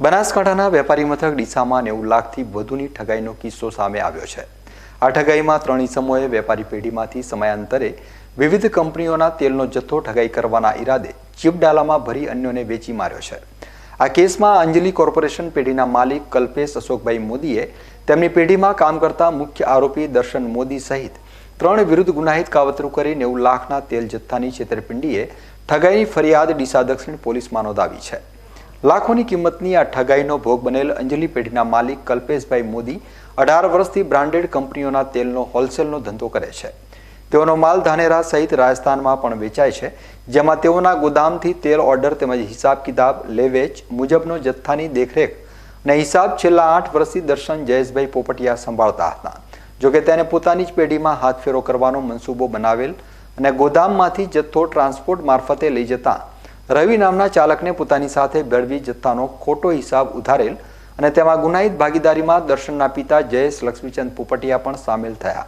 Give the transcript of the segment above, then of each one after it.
બનાસકાંઠાના વેપારી મથક ડીસામાં નેવું લાખથી વધુની ઠગાઈનો કિસ્સો સામે આવ્યો છે. આ ઠગાઈમાં ત્રણ ઇસમોએ વેપારી પેઢીમાંથી સમયાંતરે વિવિધ કંપનીઓના તેલનો જથ્થો ઠગાઈ કરવાના ઈરાદે ચીપડાલામાં ભરી અન્યોને વેચી માર્યો છે. આ કેસમાં અંજલિ કોર્પોરેશન પેઢીના માલિક કલ્પેશ અશોકભાઈ મોદીએ તેમની પેઢીમાં કામ કરતા મુખ્ય આરોપી દર્શન મોદી સહિત ત્રણ વિરુદ્ધ ગુનાહિત કાવતરું કરી નેવું લાખના તેલ જથ્થાની છેતરપિંડીએ ઠગાઈની ફરિયાદ ડીસા દક્ષિણ પોલીસમાં નોંધાવી છે. લાખોની કિંમતની આ ઠગાઈનો ભોગ બનેલ અંજલિ પેઢીના માલિક કલ્પેશભાઈ મોદી અઢાર વર્ષથી બ્રાન્ડેડ કંપનીઓના તેલનો, હોલસેલનો ધંધો કરે છે. તેઓનો માલ ધાનેરા સહિત રાજસ્થાનમાં પણ વેચાય છે, જેમાં તેઓના ગોદામથી તેલ ઓર્ડર તેમજ હિસાબ કિતાબ, લેવેચ મુજબનો જથ્થાની દેખરેખ અને હિસાબ છેલ્લા આઠ વર્ષથી દર્શન જયેશભાઈ પોપટિયા સંભાળતા હતા. જોકે તેને પોતાની જ પેઢીમાં હાથફેરો કરવાનો મનસૂબો બનાવેલ અને ગોદામમાંથી જથ્થો ટ્રાન્સપોર્ટ મારફતે લઈ જતા રવિ નામના ચાલકને પોતાની સાથે ભેળવી જથ્થાનો ખોટો હિસાબ ઉધારેલ અને તેમાં ગુનાહિત ભાગીદારીમાં દર્શનના પિતા જયેશ લક્ષ્મીચંદ પોપટિયા પણ સામેલ થયા.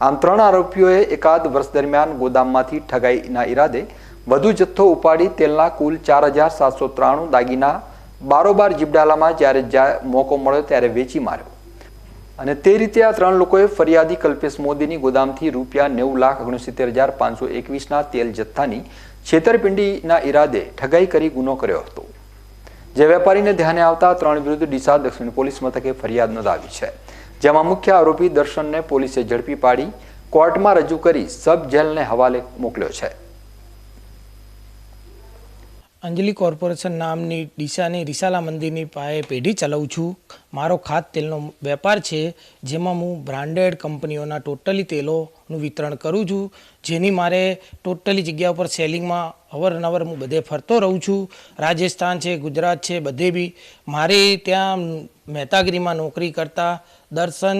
આમ ત્રણ આરોપીઓએ એકાદ વર્ષ દરમિયાન ગોદામમાંથી ઠગાઈના ઈરાદે વધુ જથ્થો ઉપાડી તેલના કુલ ચાર હજાર સાતસો ત્રાણું દાગીના બારોબાર જીબડાલામાં જ્યારે જ્યાં મોકો મળ્યો ત્યારે વેચી માર્યો. અને તે રીતે આ ત્રણ લોકોએ ફરિયાદી કલ્પેશ મોદીની ગોદામથી રૂપિયા નેવું લાખ ઓગણસિત્તેર હજાર પાંચસો એકવીસના તેલ જથ્થાની છેતરપિંડીના ઈરાદે ઠગાઈ કરી ગુનો કર્યો હતો. જે વેપારીને ધ્યાને આવતા ત્રણ વિરુદ્ધ ડીસા દક્ષિણ પોલીસ મથકે ફરિયાદ નોંધાવી છે. જેમાં મુખ્ય આરોપી દર્શનને પોલીસે ઝડપી પાડી, કોર્ટમાં રજૂ કરી સબ જેલને હવાલે મોકલ્યો છે. અંજલિ કોર્પોરેશન નામની ડીસાની રિસાલા મંદિરની પાસે પેઢી ચલાવું છું. મારો ખાદ તેલનો વેપાર છે, જેમાં હું બ્રાન્ડેડ કંપનીઓના ટોટલી તેલોનું વિતરણ કરું છું. જેની મારે ટોટલી જગ્યા ઉપર સેલિંગમાં અવરનવર હું બધે ફરતો રહું છું. રાજસ્થાન છે, ગુજરાત છે, બધે બી. મારે ત્યાં મહેતાગીરીમાં નોકરી કરતા દર્શન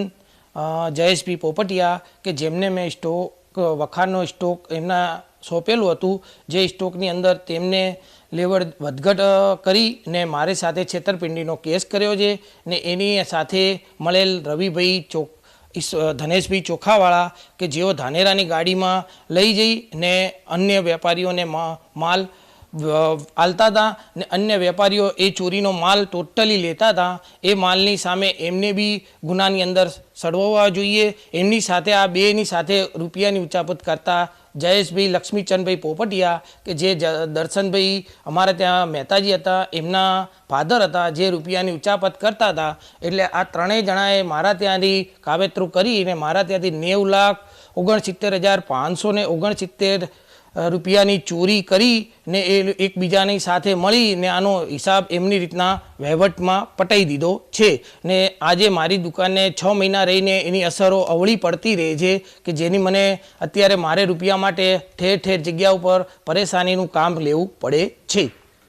જયેશભી પોપટિયા, કે જેમને મેં સ્ટોક વખારનો સ્ટોક એમના સોંપેલું હતું. જે સ્ટોકની અંદર તેમને લેવડ વધઘટ કરીને મારી સાથે છેતરપિંડીનો કેસ કર્યો છે ને એની સાથે મળેલ રવિભાઈ ઈસ- ધનેશભાઈ ચોખાવાળા કે જેઓ ધાનેરાની ગાડીમાં લઈ જઈ ને અન્ય વેપારીઓને માલ આલતા હતા ને અન્ય વેપારીઓ એ ચોરીનો માલ ટોટલી લેતા હતા. એ માલની સામે એમને બી ગુનાની અંદર સડવવા જોઈએ. એમની સાથે, આ બેની સાથે રૂપિયાની ઉચાપત કરતા જયેશભાઈ, લક્ષ્મીચંદભાઈ પોપટિયા કે જે દર્શનભાઈ અમારે ત્યાં મહેતાજી હતા, એમના ફાધર હતા, જે રૂપિયાની ઉચાપત કરતા હતા. એટલે આ ત્રણેય જણાએ મારા ત્યાંથી કાવેતરું કરીને મારા ત્યાંથી નેવ લાખ ઓગણસિત્તેર હજાર પાંચસો ને ઓગણસિત્તેર રૂપિયાની ચોરી કરીને એ એકબીજાની સાથે મળીને આનો હિસાબ એમની રીતના વહીવટમાં પટાઈ દીધો છે. ને આજે મારી દુકાને છ મહિના રહીને એની અસરો અવળી પડતી રહે છે કે જેની મને અત્યારે મારે રૂપિયા માટે ઠેર ઠેર જગ્યા ઉપર પરેશાનીનું કામ લેવું પડે છે.